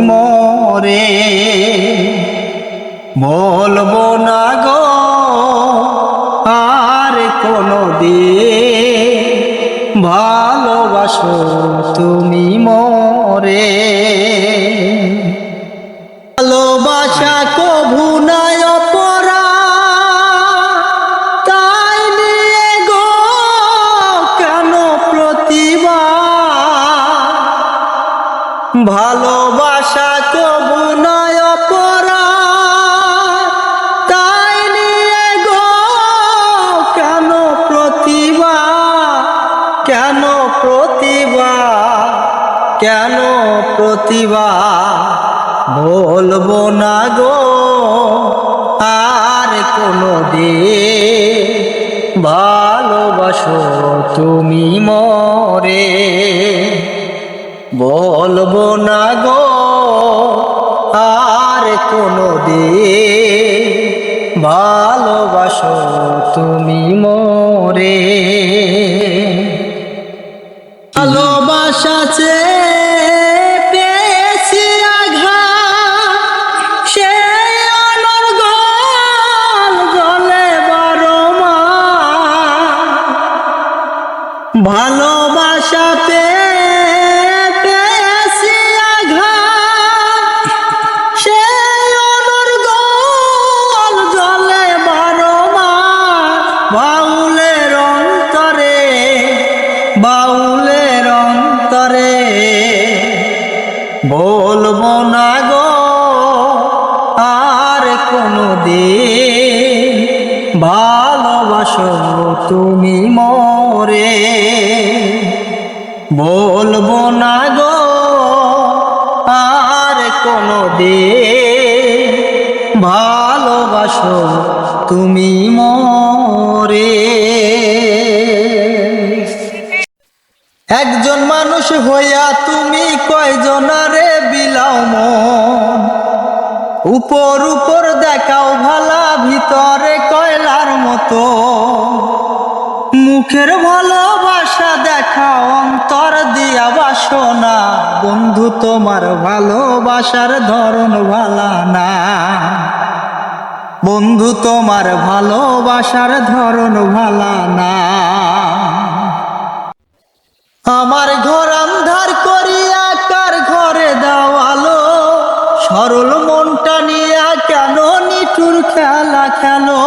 মরে বলব কেন প্রতিভা বলব না গো? আর কোনো দে ভালোবাসো তুমি মরে। বলব না গো, আর কোনো দে ভালোবাসো তুমি মরে। ভালোবাসা চে বলব না গো, আর কোনো দিন ভালোবাসো তুমি মরে। বলব না গো, আর কোনো দিন ভালোবাসো তুমি মরে। একজন মানুষ হইয়া তুমি কয়জনারে? বিলাও মন। উপর উপর দেখাও ভালা, ভিতরে কয়লার মতো। মুখের ভালোবাসা দেখাও, অন্তর দিয়া বাসনা। বন্ধু, তোমার ভালোবাসার ধরন ভালা না। বন্ধু, তোমার ভালোবাসার ধরন ভালা না। আমার ঘর সরল মনটা নিয়া কেন নিঠুর খেলা খেলো?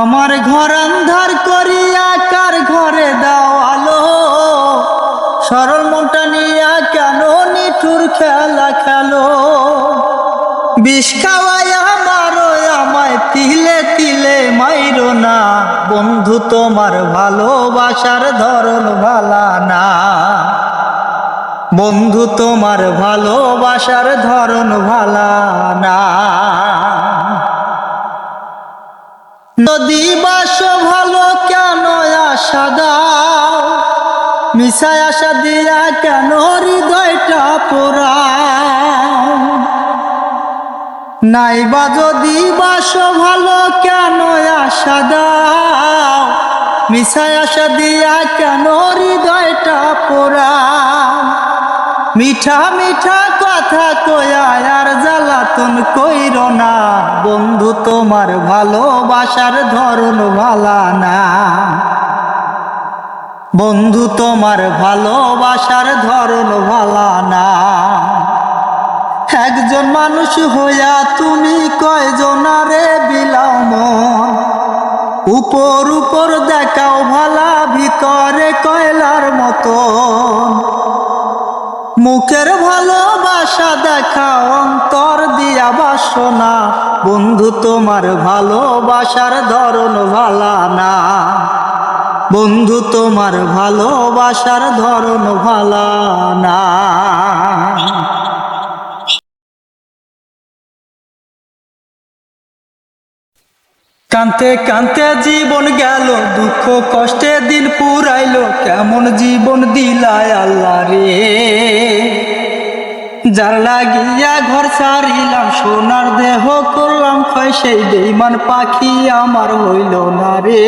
আমার ঘর আন্ধার করিয়া কার ঘরে দেওয়ালো? সরল মনটা নিয়া কেন নিঠুর খেলা খেলো? বিষ খাওয়াইয়া মারো আমায় তিলে তিলে মাইরো না। বন্ধু, তোমার ভালোবাসার ধরন ভালা না। বন্ধু, তোমার ভালোবাসার ধরন ভালা না। নদী বাস ভালো কেন আশা দাও? মিশায় আশা দিয়া কেন হৃদয়টা পোড়াও? নাইবা যদি বাস ভালো কেন আশা দাও? মিশায় আশা দিয়া কেন হৃদয়টা পোড়া মিঠা মিঠা কথা কয়া, আর জ্বালাতন কইর না। বন্ধু, তোমার ভালোবাসার ধরন ভালা না। বন্ধু, তোমার ভালোবাসার ধরন ভালা না। একজন মানুষ হইয়া তুমি কয়জনারে বিলাও মন উপর উপর দেখাও ভালা, ভিতরে কয়লার মতন। মুখের ভালোবাসা দেখা অন্তর দিয়া বাসনা। বন্ধু, তোমার ভালোবাসার ধরন ভালা না। বন্ধু, তোমার ভালোবাসার ধরন ভালা না। কান্তে কান্তে জীবন গেল, দুঃখ কষ্টে দিন পুরাইলো, কেমন জীবন দিলায় আল্লাহ রে? যার লাগিয়া ঘর ছাড়িলাম, সোনার দেহ করলাম, ক্ষয় সেই বেইমান পাখি আমার হইল না রে।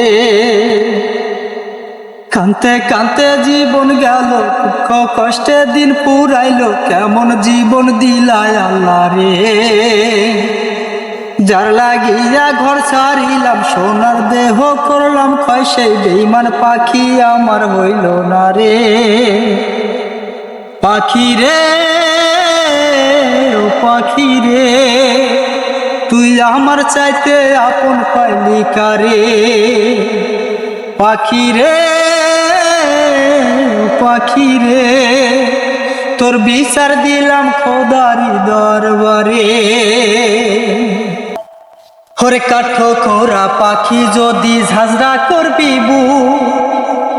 কান্তে কান্তে জীবন গেল, দুঃখ কষ্টে দিন পুরাইলো, কেমন জীবন দিলায় আল্লাহ রে? যার লাগিয়া ঘর ছাড়িলাম সোনার দেহ করলাম ক্ষয় সেই বেইমান পাখি আমার হইল না রে। পাখি রে, ও পাখি রে, তুই আমার চাইতে আপন পাইলি কারে? পাখি রে পাখি রে, তোর বিচার দিলাম খোদারি দরবারে। হরে কাঠ খোরা পাখি যদি ঝাঁঝরা করবি বু,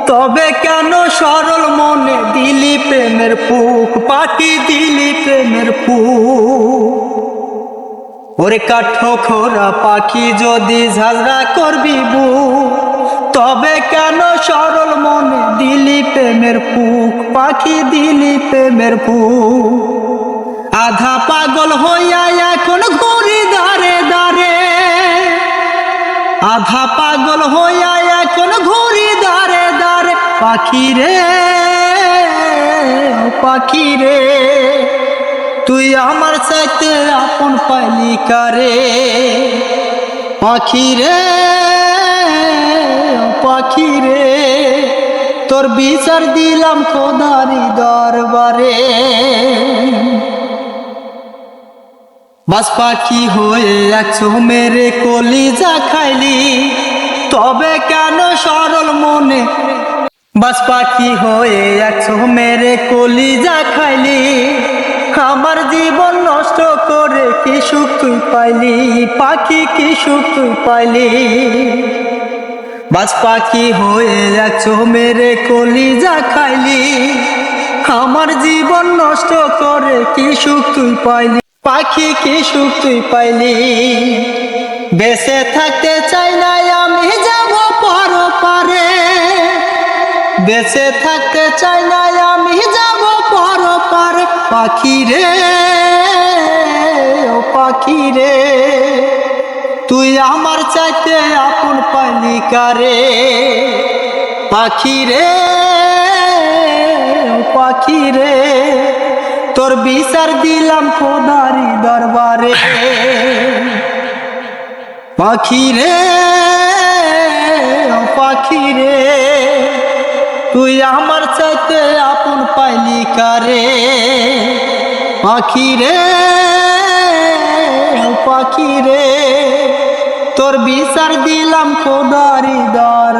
তবে কেন সরল মনে দিলি প্রেমের পুক, পাখি দিলি প্রেমের পুক। ওরে কাঠ খোরা পাখি যদি ঝাঁঝরা করবি বু, তবে কেন সরল মনে দিলি প্রেমের পুক, পাখি দিলি প্রেমের পুক। আধা পাগল হইয়া এখন ঘুরি আধা পাগল হইয়া এখন ঘুরি দাঁড়ে দাঁড়ে পাখি রে পাখি রে তুই আমার চাইতে আপন পাইলি কারে? পাখি রে পাখি রে তোর বিচার দিলাম খোদারি দরবারে। বাস পাখি হয়ে একশো মেরে কলিজা খাইলি। তবে কেন সরল মনে? বাস পাখি হয়ে একশো মেরে কলিজা খাইলি। আমার জীবন নষ্ট করে কি সুখ তুই পাইলি? পাখি কি সুখ তুই পাইলি? বাজ পাখি হয়ে একশো মেরে কলিজা খাইলি। আমার জীবন নষ্ট করে কি সুখ তুই পাইলি? পাখি কি সুখ তুই পাইলি? বেঁচে থাকতে চাই না আমি, যাব পর পারে। বেঁচে থাকতে চাই না আমি, যাব পর পারে। পাখি রে, ও পাখি রে, তুই আমার চাইতে আপন পাইলি কারে? পাখি রে পাখি রে। তোর বিচার দিলাম খোদারি দরবারে। পাখি রে পাখি রে, তুই আমার চাইতে আপন পাইলি কারে? পাখি রে পাখি রে, তোর বিচার দিলাম খোদারি দর